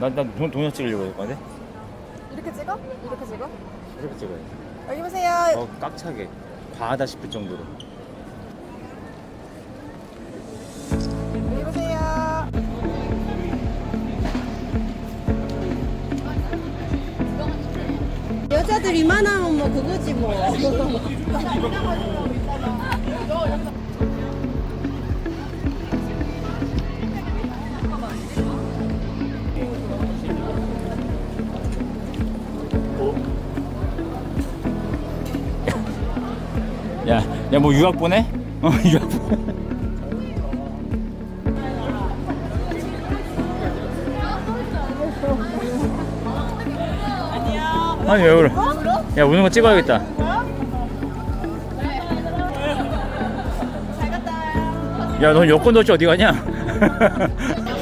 난난 동영 찍으려고 할 건데. 이렇게 찍어? 이렇게 찍어? 이렇게 찍어야 돼. 여기 보세요. 어 깍차게 과하다 싶을 정도로. 여기 보세요. 여자들 이만하면 뭐 그거지 뭐. 야, 야 뭐 유학 보내? 어 유학 보내. 아니 왜 울어? 야 우는 거 찍어야겠다. 야, 넌 여권도 없이 어디 가냐?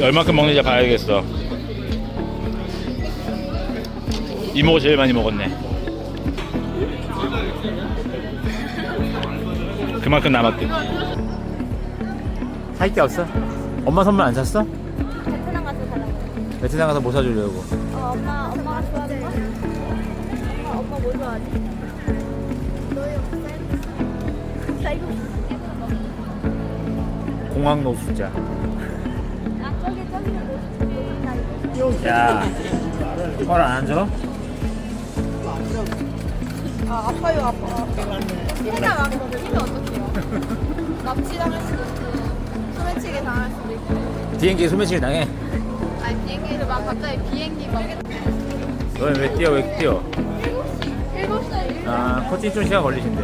얼마큼 먹는지 봐야겠어. 이모가 제일 많이 먹었네. 그만큼 남았대. 살 게 없어? 엄마 선물 안 샀어? 베트남 가서 사라고. 베트남 가서 뭐 사주려고? 어, 엄마, 엄마가 좋아하는 거? 엄마, 엄마 뭐 좋아하지? 너희 엄마 쌀국수. 공항 노숙자. 아, 저기, 저기는 뭐, 뭐, 야, 헐안 줘? 아, 아파요, 아파. 피해가 많이 피면 어떡해요? 납치당할 수도 있고, 소매치기 당할 수도 있고. 비행기 소매치기 당해. 아니, 비행기를 막 갑자기 비행기 막. 너는 왜 뛰어? 왜 뛰어? 7시, 7시. 아, 코치 좀 시간 걸리신데.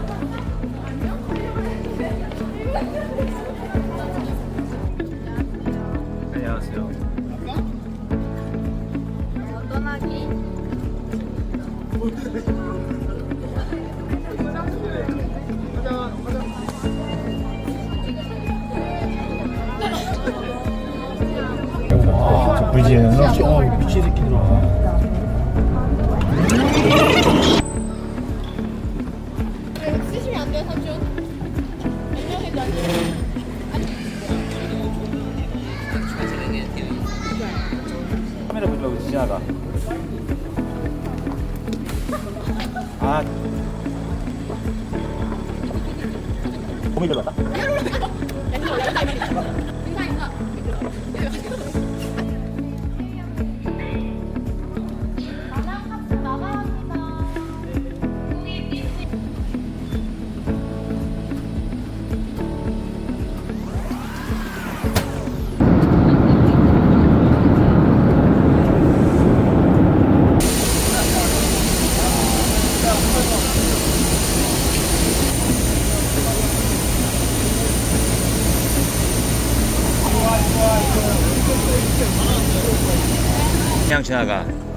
저 VG는 어, 미친 새끼들아. 쓰시면 안 돼요, 삼촌. 안녕해도 안 돼요. 카메라 보지 말고 지나가. 아. 몸 그냥 지나가.